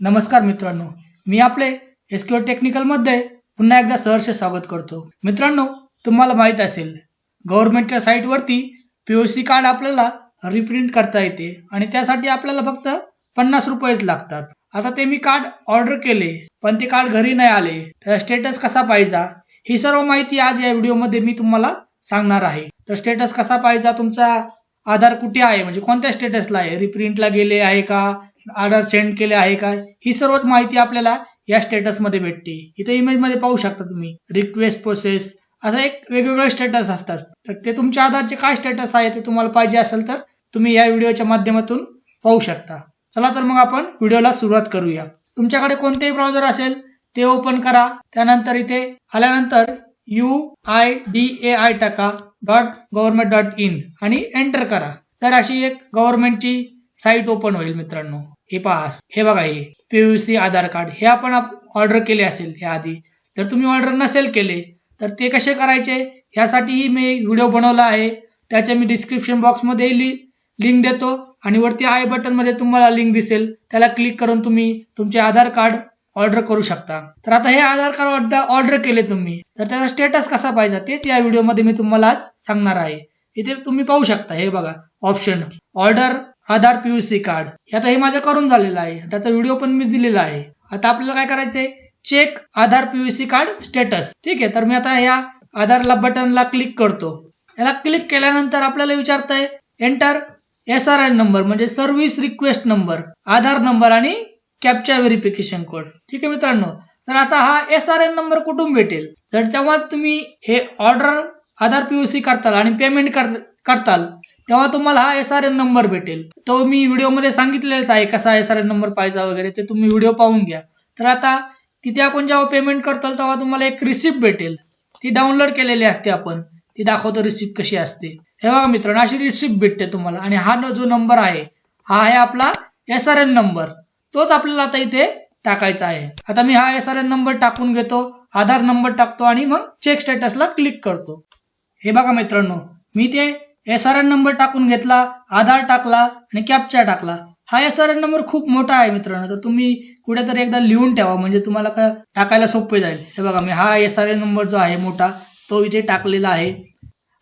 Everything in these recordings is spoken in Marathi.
नमस्कार मित्रांनो मी आपले एसक्यू टेक्निकलमध्ये पुन्हा एकदा सहर्ष स्वागत करतो. मित्रांनो तुम्हाला माहीत असेल गव्हर्नमेंटच्या साईटवरती पी ओ पीओसी कार्ड आपल्याला रिप्रिंट करता येते आणि त्यासाठी आपल्याला फक्त पन्नास रुपयेच लागतात. आता ते मी कार्ड ऑर्डर केले पण ते कार्ड घरी नाही आले. त्याचा स्टेटस कसा पाहिजे ही सर्व माहिती आज या व्हिडिओमध्ये मी तुम्हाला सांगणार आहे. तर स्टेटस कसा पाहिजे तुमचा आधार कुठे आहे? म्हणजे कोणत्या स्टेटसला आहे? रिप्रिंटला गेले आहे का? आधार सेंड केले आहे का? ही सर्व माहिती आपल्याला या स्टेटसमध्ये भेटते. इथे इमेजमध्ये पाहू शकता तुम्ही. रिक्वेस्ट प्रोसेस असं एक वेगवेगळे स्टेटस असतात. तर ते तुमच्या आधारचे काय स्टेटस आहे ते तुम्हाला पाहिजे असेल तर तुम्ही या व्हिडिओच्या माध्यमातून पाहू शकता. चला तर मग आपण व्हिडिओला सुरुवात करूया. तुमच्याकडे कोणतेही ब्राउझर असेल ते ओपन करा. त्यानंतर इथे आल्यानंतर U I D A I टाका डॉट गव्हर्नमेंट डॉट इन आणि एंटर करा. तर अशी एक गव्हर्नमेंटची साईट ओपन होईल मित्रांनो. हे पहा हे बघा हे पीयूसी आधार कार्ड हे आपण ऑर्डर केले असेल या आधी जर तुम्ही ऑर्डर नसेल केले तर ते कसे करायचे? यासाठीही मी व्हिडिओ बनवला आहे. त्याचे मी डिस्क्रिप्शन बॉक्समध्ये लि लिंक देतो. आणि वरती आय बटनमध्ये तुम्हाला लिंक दिसेल. त्याला क्लिक करून तुम्ही तुमचे आधार कार्ड ऑर्डर करू शकता. तर आता हे आधार कार्ड ऑर्डर केले तुम्ही. तर त्याचा स्टेटस कसा पाहिजे? तेच या व्हिडिओमध्ये मी तुम्हाला आज सांगणार आहे. इथे तुम्ही पाहू शकता हे बघा option order Aadhaar PUC card हे आता हे माझं करून झालेलं आहे. त्याचा व्हिडिओ पण मी दिलेला आहे. आता आपल्याला काय करायचंय? Check Aadhaar PUC card status ठीक आहे तर मी आता या आधारला बटनला क्लिक करतो. याला क्लिक केल्यानंतर आपल्याला विचारतंय enter S R N number म्हणजे service request number Aadhaar number आणि कॅपचा व्हेरिफिकेशन कोड ठीक आहे मित्रांनो तर आता हा एस आर एन नंबर कुठून भेटेल? जर तेव्हा तुम्ही हे ऑर्डर आधार पीयूसी करताल आणि पेमेंट करताल तेव्हा तुम्हाला हा एस आर एन नंबर भेटेल. तो मी व्हिडिओमध्ये सांगितलेलाच आहे कसा एस आर एन नंबर पाहिजे वगैरे ते तुम्ही व्हिडिओ पाहून घ्या. तर आता तिथे आपण जेव्हा पेमेंट करताल तेव्हा तुम्हाला एक रिसिप्ट भेटेल. ती डाउनलोड केलेली असते आपण. ती दाखवतो रिसिप्ट कशी असते. हे बघा मित्रांनो अशी रिसिप्ट भेटते तुम्हाला. आणि हा जो नंबर आहे हा आहे आपला एस आर एन नंबर तोच आपल्याला आता इथे टाकायचा आहे. आता मी हा एस आर एन नंबर टाकून घेतो आधार नंबर टाकतो आणि मग चेक स्टेटसला क्लिक करतो. हे बघा मित्रांनो मी ते एस आर एन नंबर टाकून घेतला आधार टाकला आणि कॅपचा टाकला. हा एस आर एन नंबर खूप मोठा आहे मित्रांनो. तर तुम्ही कुठेतरी एकदा लिहून ठेवा म्हणजे तुम्हाला का टाकायला सोपे जाईल. हे बघा मी हा एस आर एन नंबर जो आहे मोठा तो इथे टाकलेला आहे.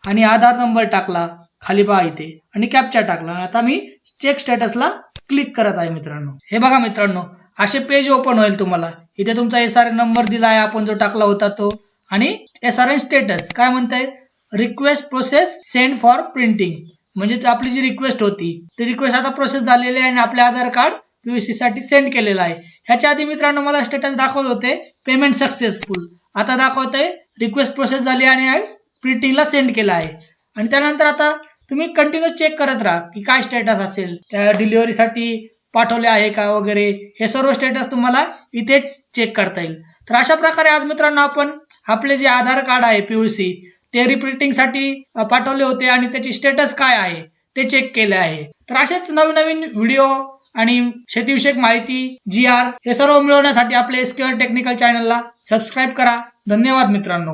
आणि आधार नंबर टाकला खाली पहा इथे. आणि कॅपचा टाकला. आता मी चेक स्टेटसला क्लिक करत आहे मित्रांनो. हे बघा मित्रांनो असे पेज ओपन होईल तुम्हाला. इथे तुमचा एस आर एन नंबर दिला आहे आपण जो टाकला होता तो. आणि एस आर एन स्टेटस काय म्हणताय? Request process send for printing म्हणजे आपली जी रिक्वेस्ट होती ती रिक्वेस्ट आता प्रोसेस झालेली आहे आणि आपले आधार कार्ड पीयूसी साठी सेंड केलेलं आहे. ह्याच्या आधी मित्रांनो मला स्टेटस दाखवत होते पेमेंट सक्सेसफुल आता दाखवतंय रिक्वेस्ट प्रोसेस झाली आणि प्रिंटिंगला सेंड केला आहे. आणि त्यानंतर आता तुम्ही कंटिन्यू चेक करत राहा की काय स्टेटस असेल त्या डिलिव्हरीसाठी पाठवले आहे का वगैरे हे सर्व स्टेटस तुम्हाला इथे चेक करता येईल. तर अशा प्रकारे आज मित्रांनो आपण आपले जे आधार कार्ड आहे पीयूसी ते रिप्रिंटिंगसाठी पाठवले होते आणि त्याची स्टेटस काय आहे ते चेक केले आहे. तर असेच नवीन नवीन व्हिडिओ आणि शेतीविषयक माहिती जी आर हे सर्व मिळवण्यासाठी आपले एसक्युअर टेक्निकल चॅनलला सबस्क्राईब करा. धन्यवाद मित्रांनो.